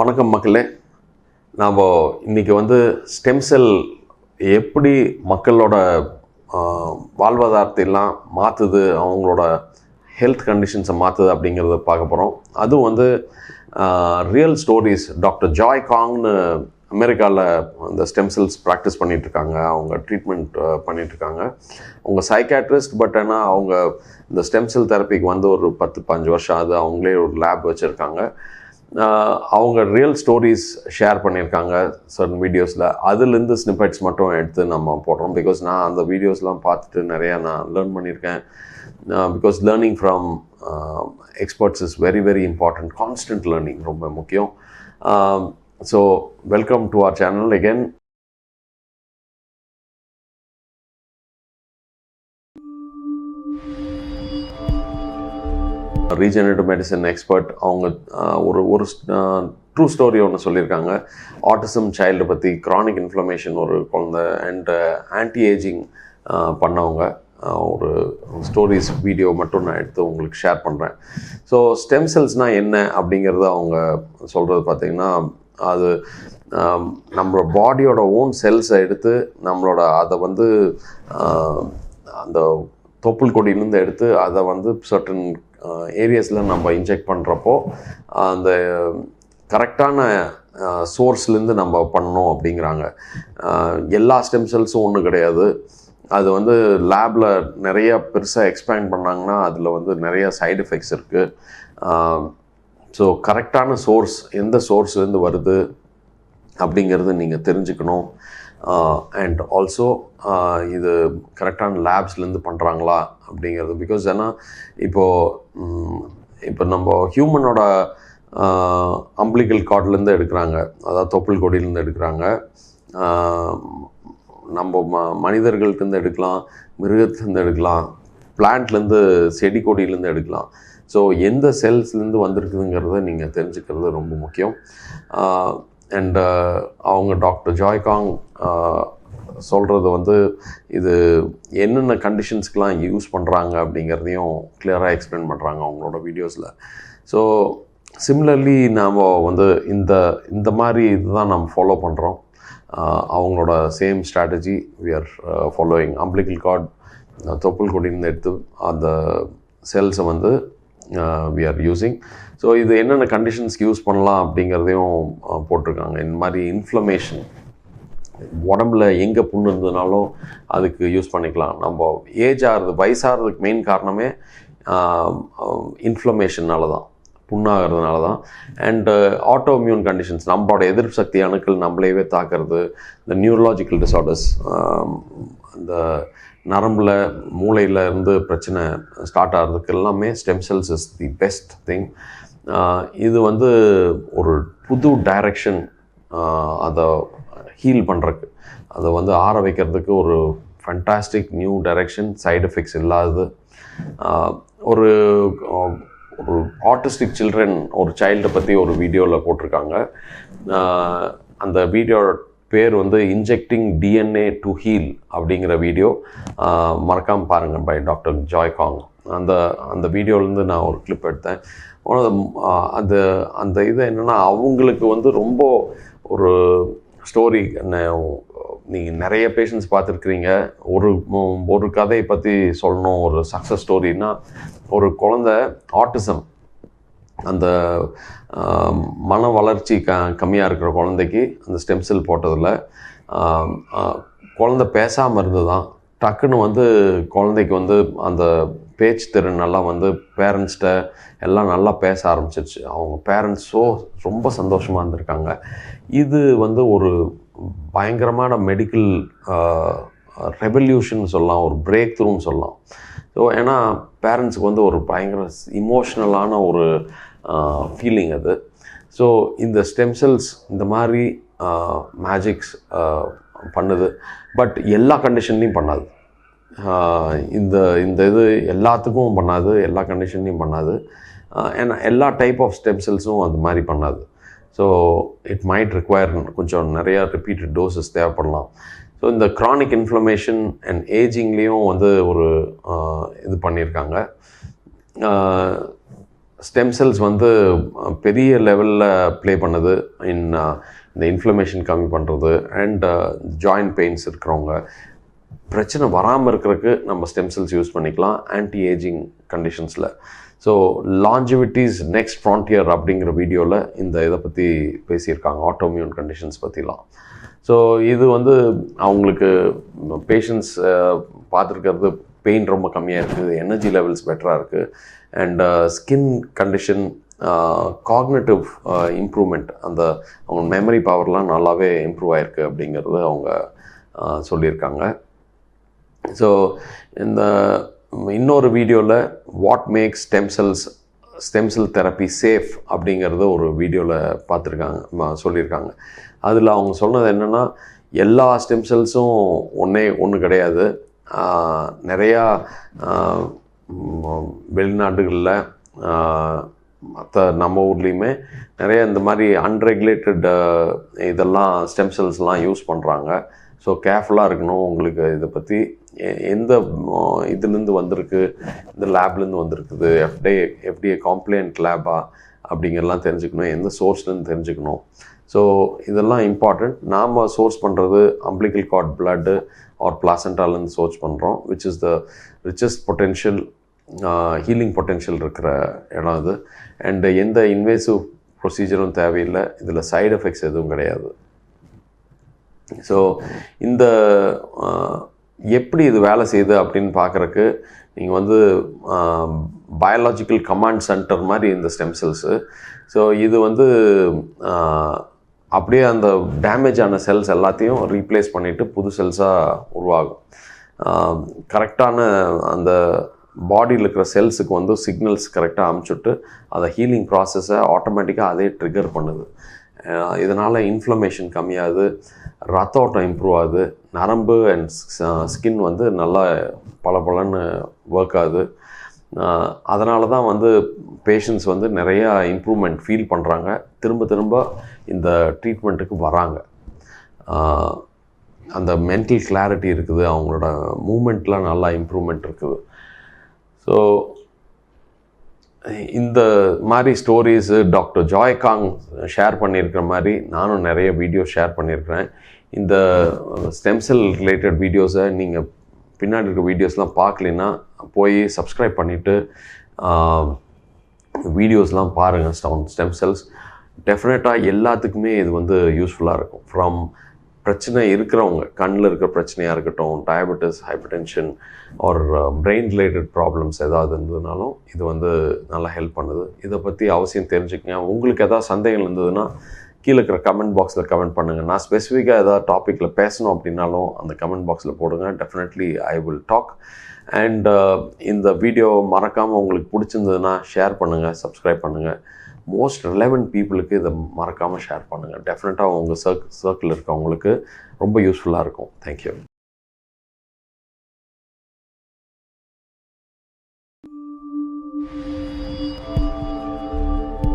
வணக்கம் மக்களே. நாம் இன்றைக்கி வந்து ஸ்டெம் செல் எப்படி மக்களோட வாழ்வாதாரத்தையெல்லாம் மாற்றுது அவங்களோட ஹெல்த் கண்டிஷன்ஸை மாற்றுது அப்படிங்கிறத பார்க்க போகிறோம் அதுவும் வந்து ரியல் ஸ்டோரிஸ் டாக்டர் ஜாய் காங்னு அமெரிக்காவில் இந்த ஸ்டெம் செல்ஸ் ப்ராக்டிஸ் பண்ணிகிட்ருக்காங்க அவங்க ட்ரீட்மெண்ட் பண்ணிகிட்ருக்காங்க அவங்க சைக்காட்ரிஸ்ட் பட் ஆனால் அவங்க இந்த ஸ்டெம் செல் தெரப்பிக்கு வந்து ஒரு பத்து பஞ்சு வருஷம் ஆகுது. அவங்களே ஒரு லேப் வச்சுருக்காங்க. அவங்க ரியல் ஸ்டோரிஸ் ஷேர் பண்ணியிருக்காங்க சர்டன் வீடியோஸில் அதுலேருந்து ஸ்னிப்பெட்ஸ் மட்டும் எடுத்து நம்ம போடுறோம். பிகாஸ் நான் அந்த வீடியோஸ்லாம் பார்த்துட்டு நிறையா நான் லேர்ன் பண்ணியிருக்கேன். Because learning from experts is very very important constant learning ரொம்ப முக்கியம். So welcome to our channel again regenerative medicine expert அவங்க ஒரு ஒரு ட்ரூ ஸ்டோரி ஒன்று சொல்லியிருக்காங்க. ஆட்டிசம் சைல்டு பற்றி க்ரானிக் இன்ஃப்ளமேஷன் ஒரு குழந்தை அண்ட் ஆன்டி ஏஜிங் பண்ணவங்க. ஒரு ஸ்டோரிஸ் வீடியோ மட்டும் நான் எடுத்து உங்களுக்கு ஷேர் பண்ணுறேன் ஸோ ஸ்டெம் செல்ஸ்னால் என்ன அப்படிங்கிறத அவங்க சொல்கிறது பார்த்தீங்கன்னா அது நம்மளோட பாடியோட ஓன் செல்ஸை எடுத்து நம்மளோட அதை வந்து அந்த தொப்புள் கொடியிலேருந்து எடுத்து அதை வந்து சர்டன் ஏரியாஸில் நம்ம இன்ஜெக்ட் பண்ணுறப்போ அந்த கரெக்டான சோர்ஸ்லேருந்து நம்ம பண்ணணும் அப்படிங்கிறாங்க. எல்லா ஸ்டெம் செல்ஸும் ஒன்றும் கிடையாது. அது வந்து லேபில் நிறைய பெருசாக எக்ஸ்பேண்ட் பண்ணாங்கன்னா அதில் வந்து நிறைய சைடு எஃபெக்ட்ஸ் இருக்குது ஸோ கரெக்டான சோர்ஸ் எந்த சோர்ஸ்லேருந்து வருது அப்படிங்கிறது நீங்கள் தெரிஞ்சுக்கணும். Uh, அண்ட் ஆல்சோ uh, இது கரெக்டான லேப்ஸ்லேருந்து பண்ணுறாங்களா அப்படிங்கிறது. பிகாஸ் ஏன்னா இப்போது இப்போ நம்ம ஹியூமனோட அம்பிளிக்கல் uh, கார்ட்லேருந்து எடுக்கிறாங்க. அதாவது தொப்புள் கொடியிலேருந்து எடுக்கிறாங்க. நம்ம ம மனிதர்கள்ட்டேருந்து எடுக்கலாம் மிருகத்துலேருந்து எடுக்கலாம் பிளான்ட்லேருந்து செடி கொடியிலேருந்து எடுக்கலாம். ஸோ எந்த செல்ஸ்லேருந்து வந்திருக்குதுங்கிறத நீங்கள் தெரிஞ்சுக்கிறது ரொம்ப முக்கியம். அண்ட் uh, அவங்க டாக்டர் ஜாய்காங் சொல்கிறது வந்து இது என்னென்ன கண்டிஷன்ஸ்க்கெலாம் யூஸ் பண்ணுறாங்க அப்படிங்கிறதையும் கிளியராக எக்ஸ்பிளைன் பண்ணுறாங்க அவங்களோட வீடியோஸில் ஸோ சிம்லர்லி நாம் வந்து இந்த இந்த மாதிரி இதுதான் நம்ம ஃபாலோ பண்ணுறோம் uh, அவங்களோட same strategy we are following umbilical cord தொப்புள் கொடியிருந்து எடுத்து அந்த செல்ஸை வந்து வி ஆர் யூஸிங் ஸோ இது என்னென்ன கண்டிஷன்ஸ்க்கு யூஸ் பண்ணலாம் அப்படிங்கிறதையும் uh, போட்டிருக்காங்க. இந்த மாதிரி இன்ஃப்ளமேஷன் உடம்புல எங்கே புண்ணு இருந்ததுனாலும் அதுக்கு யூஸ் பண்ணிக்கலாம். நம்ம ஏஜ் ஆகிறது வயசாகிறதுக்கு மெயின் காரணமே இன்ஃப்ளமேஷனால தான் புண்ணாகிறதுனால தான் அண்டு ஆட்டோமியூன் கண்டிஷன்ஸ் நம்மளோட எதிர்ப்பு சக்தி அணுக்கள் நம்மளையவே தாக்குறது இந்த நியூரலாஜிக்கல் டிசார்டர்ஸ் um, இந்த நரம்பில் மூளையில் இருந்து பிரச்சனை ஸ்டார்ட் ஆகிறதுக்கு எல்லாமே stem cells is the best thing இது வந்து ஒரு புது டைரக்ஷன் அதை ஹீல் பண்ணுறக்கு அதை வந்து ஆற வைக்கிறதுக்கு ஒரு fantastic new direction side effects இல்லாதது. ஒரு ஒரு ஆட்டிஸ்டிக் சில்ட்ரன் ஒரு சைல்டை பற்றி ஒரு வீடியோவில் போட்டிருக்காங்க. அந்த வீடியோ பேர் வந்து இன்ஜெக்டிங் டிஎன்ஏ டு ஹீல் அப்படிங்கிற வீடியோ மறக்காமல் பாருங்கள் பை டாக்டர் ஜாய் காங் அந்த அந்த வீடியோலேருந்து நான் ஒரு கிளிப் எடுத்தேன். One அந்த அந்த இது என்னென்னா அவங்களுக்கு வந்து ரொம்ப ஒரு ஸ்டோரி நீங்கள் நிறைய பேஷண்ட்ஸ் பார்த்துருக்குறீங்க. ஒரு ஒரு கதையை பற்றி சொல்லணும் ஒரு சக்ஸஸ் ஸ்டோரின்னா ஒரு குழந்த ஆட்டிசம் அந்த மன வளர்ச்சி க கம்மியாக இருக்கிற குழந்தைக்கு அந்த ஸ்டெம் செல் போட்டதில் குழந்த குழந்தை பேசாமல் இருந்து தான் டக்குன்னு வந்து குழந்தைக்கு வந்து அந்த பேச்சு திறன் நல்லா வந்து பேரண்ட்ஸ்கிட்ட எல்லாம் நல்லா பேச ஆரம்பிச்சிருச்சு. அவங்க பேரண்ட்ஸோ ரொம்ப சந்தோஷமாக இருந்திருக்காங்க. இது வந்து ஒரு பயங்கரமான மெடிக்கல் ரெவல்யூஷன் சொல்லலாம் ஒரு பிரேக் த்ரூன்னு சொல்லலாம். ஸோ ஏன்னா பேரண்ட்ஸுக்கு வந்து ஒரு பயங்கர இமோஷ்னலான ஒரு ஃபீலிங் அது. ஸோ இந்த ஸ்டெம் செல்ஸ் இந்த மாதிரி மேஜிக்ஸ் பண்ணுது. பட் எல்லா கண்டிஷன்லையும் பண்ணாது. இந்த இந்த இது எல்லாத்துக்கும் பண்ணாது எல்லா கண்டிஷன்லையும் பண்ணாது. ஏன்னா எல்லா டைப் ஆஃப் ஸ்டெம் செல்ஸும் அது மாதிரி பண்ணாது. ஸோ இட் மைட் ரிக்வயர் கொஞ்சம் நிறையா ரிப்பீட்டட் டோசஸ் தேவைப்படலாம். ஸோ இந்த க்ரானிக் இன்ஃப்ளமேஷன் அண்ட் ஏஜிங்லேயும் வந்து ஒரு இது பண்ணியிருக்காங்க. ஸ்டெம் செல்ஸ் வந்து பெரிய லெவலில் ப்ளே பண்ணுது. இன் இந்த இன்ஃப்ளமேஷன் கம்மி பண்ணுறது அண்ட் ஜாயிண்ட் பெயின்ஸ் இருக்கிறவங்க. பிரச்சனை வராமல் இருக்கிறதுக்கு நம்ம ஸ்டெம் செல்ஸ் யூஸ் பண்ணிக்கலாம் anti ageing கண்டிஷன்ஸில் so longevity is next frontier அப்படிங்கிற வீடியோவில் இந்த இதை பற்றி பேசியிருக்காங்க ஆட்டோமியூன் கண்டிஷன்ஸ் பற்றிலாம் ஸோ இது வந்து அவங்களுக்கு பேஷண்ட்ஸ் பார்த்துருக்கிறது பெயின் ரொம்ப கம்மியாக இருக்குது எனர்ஜி லெவல்ஸ் பெட்டராக இருக்குது and skin condition cognitive improvement அந்த அவங்க மெமரி பவர்லாம் நல்லாவே இம்ப்ரூவ் ஆயிருக்கு அப்படிங்கிறது அவங்க uh, சொல்லியிருக்காங்க. ஸோ இந்த இன்னொரு வீடியோவில் what makes stem cells stem cell therapy safe அப்படிங்கிறத ஒரு வீடியோவில் பார்த்துருக்காங்க ம- சொல்லியிருக்காங்க. அதில் அவங்க சொன்னது என்னென்னா எல்லா ஸ்டெம் செல்ஸும் ஒன்றே ஒன்று கிடையாது. நிறையா வெளிநாடுகளில் மற்ற நம்ம ஊர்லேயுமே நிறைய இந்த மாதிரி அன்ரெகுலேட்டட் இதெல்லாம் ஸ்டெம் செல்ஸ்லாம் யூஸ் பண்ணுறாங்க ஸோ கேர்ஃபுல்லாக இருக்கணும் உங்களுக்கு இதை பற்றி எ- எந்த இதுலேருந்து வந்திருக்கு? இந்த லேப்லேருந்து வந்திருக்குது. எஃப்டே எஃப்டிஏ காம்ப்ளைண்ட் லேபா அப்படிங்கிறலாம் தெரிஞ்சுக்கணும். எந்த சோர்ஸ்லேருந்து தெரிஞ்சுக்கணும். ஸோ இதெல்லாம் இம்பார்ட்டண்ட் நாம் சோர்ஸ் பண்ணுறது அம்பிளிக்கல் காட் பிளட்டு ஆர் பிளாசண்டாலேருந்து சோர்ஸ் பண்ணுறோம் which is the richest potential healing potential இருக்கிற இடம் இது அண்டு எந்த இன்வேசிவ் ப்ரொசீஜரும் தேவையில்லை. இதில் சைடு எஃபெக்ட்ஸ் எதுவும் கிடையாது. ஸோ இந்த எப்படி இது வேலை செய்யுது அப்படின்னு பார்க்குறக்கு நீங்கள் வந்து பயாலாஜிக்கல் கமாண்ட் சென்டர் மாதிரி இந்த ஸ்டெம் செல்ஸு ஸோ இது வந்து அப்படியே அந்த டேமேஜ் ஆன செல்ஸ் எல்லாத்தையும் ரீப்ளேஸ் பண்ணிவிட்டு புது செல்ஸாக உருவாகும். கரெக்டான அந்த பாடியில் இருக்கிற செல்ஸுக்கு வந்து சிக்னல்ஸ் கரெக்டாக அமுச்சுட்டு அந்த ஹீலிங் ப்ராசஸை ஆட்டோமேட்டிக்காக அதே ட்ரிகர் பண்ணுது. இதனால் இன்ஃப்ளமேஷன் கம்மியாகுது ரத்த ஓட்டம் இம்ப்ரூவ் ஆகுது நரம்பு அண்ட் ஸ்கின் வந்து நல்லா பளபளன்னு ஒர்க் ஆகுது. அதனால தான் வந்து பேஷண்ட்ஸ் வந்து நிறையா இம்ப்ரூவ்மெண்ட் ஃபீல் பண்ணுறாங்க திரும்ப திரும்ப இந்த ட்ரீட்மெண்ட்டுக்கு வராங்க. அந்த மென்டல் கிளாரிட்டி இருக்குது. அவங்களோட மூமெண்ட்லாம் நல்லா இம்ப்ரூவ்மெண்ட் இருக்குது ஸோ இந்த மாதிரி ஸ்டோரிஸு டாக்டர் ஜாய்காங் ஷேர் பண்ணியிருக்கிற மாதிரி நானும் நிறைய வீடியோ ஷேர் பண்ணியிருக்கிறேன். இந்த ஸ்டெம் செல் ரிலேட்டட் வீடியோஸை நீங்கள் பின்னாடி இருக்க வீடியோஸ்லாம் பார்க்கலன்னா போய் சப்ஸ்கிரைப் பண்ணிவிட்டு வீடியோஸ்லாம் பாருங்கள் ஸ்டவுன் ஸ்டெம் செல்ஸ் டெஃபினட்டாக எல்லாத்துக்குமே இது வந்து யூஸ்ஃபுல்லாக இருக்கும். ஃப்ரம் பிரச்சனை இருக்கிறவங்க கண்ணில் இருக்கிற பிரச்சனையாக இருக்கட்டும் diabetes hypertension or brain related problems ஏதாவது இருந்ததுனாலும் இது வந்து நல்லா ஹெல்ப் பண்ணுது. இதை பற்றி அவசியம் தெரிஞ்சுக்கங்க. உங்களுக்கு எதாவது சந்தேகம் இருந்ததுன்னா கீழே இருக்கிற கமெண்ட் பாக்ஸில் கமெண்ட் பண்ணுங்கள் நான் ஸ்பெசிஃபிக்காக ஏதாவது டாப்பிக்கில் பேசணும் அப்படின்னாலும் அந்த கமெண்ட் பாக்ஸில் போடுங்க. Definitely I will talk and இந்த வீடியோ மறக்காமல் உங்களுக்கு பிடிச்சிருந்ததுன்னா ஷேர் பண்ணுங்கள் சப்ஸ்கிரைப் பண்ணுங்கள் மோஸ்ட் ரிலவெண்ட் பீப்புளுக்கு இதை மறக்காமல் ஷேர் பண்ணுங்கள் டெஃபினட்டாக உங்கள் சர்க் சர்க்கிள் இருக்கவங்களுக்கு ரொம்ப யூஸ்ஃபுல்லாக இருக்கும். தேங்க்யூ